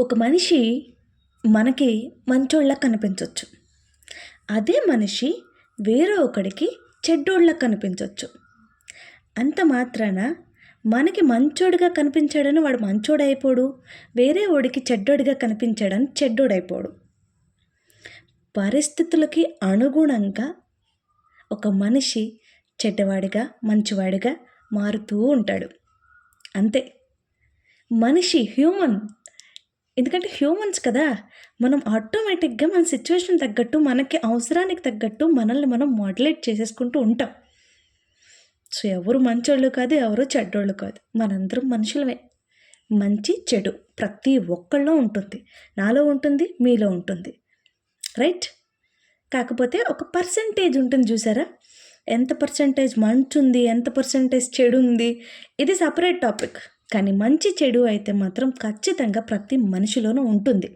ఒక మనిషి మనకి మంచోళ్ళ కనిపించవచ్చు అదే మనిషి వేరే ఒకడికి చెడ్డోళ్ళ కనిపించవచ్చు అంత మాత్రాన మనకి మంచోడిగా కనిపించాడని వాడు మంచోడైపోడు వేరే వాడికి చెడ్డోడిగా కనిపించాడని చెడ్డోడైపోడు. పరిస్థితులకి అనుగుణంగా ఒక మనిషి చెడ్డవాడిగా మంచివాడిగా మారుతూ ఉంటాడు. అంతే. మనిషి హ్యూమన్ ఎందుకంటే హ్యూమన్స్ కదా. మనం ఆటోమేటిక్గా మన సిచ్యువేషన్ తగ్గట్టు మనకి అవసరానికి తగ్గట్టు మనల్ని మనం మోడలేట్ చేసేసుకుంటూ ఉంటాం. సో ఎవరు మంచోళ్ళు కాదు ఎవరు చెడ్డోళ్ళు కాదు. మనందరం మనుషులమే. మంచి చెడు ప్రతి ఒక్కళ్ళలో ఉంటుంది. నాలో ఉంటుంది మీలో ఉంటుంది. రైట్ కాకపోతే ఒక పర్సంటేజ్ ఉంటుంది చూసారా? ఎంత పర్సంటేజ్ మంచు ఉంది ఎంత పర్సంటేజ్ చెడు ఉంది ఇది సపరేట్ టాపిక్ కానీ మంచి చెడు అయితే మాత్రం ఖచ్చితంగా ప్రతి మనిషిలోనూ ఉంటుంది.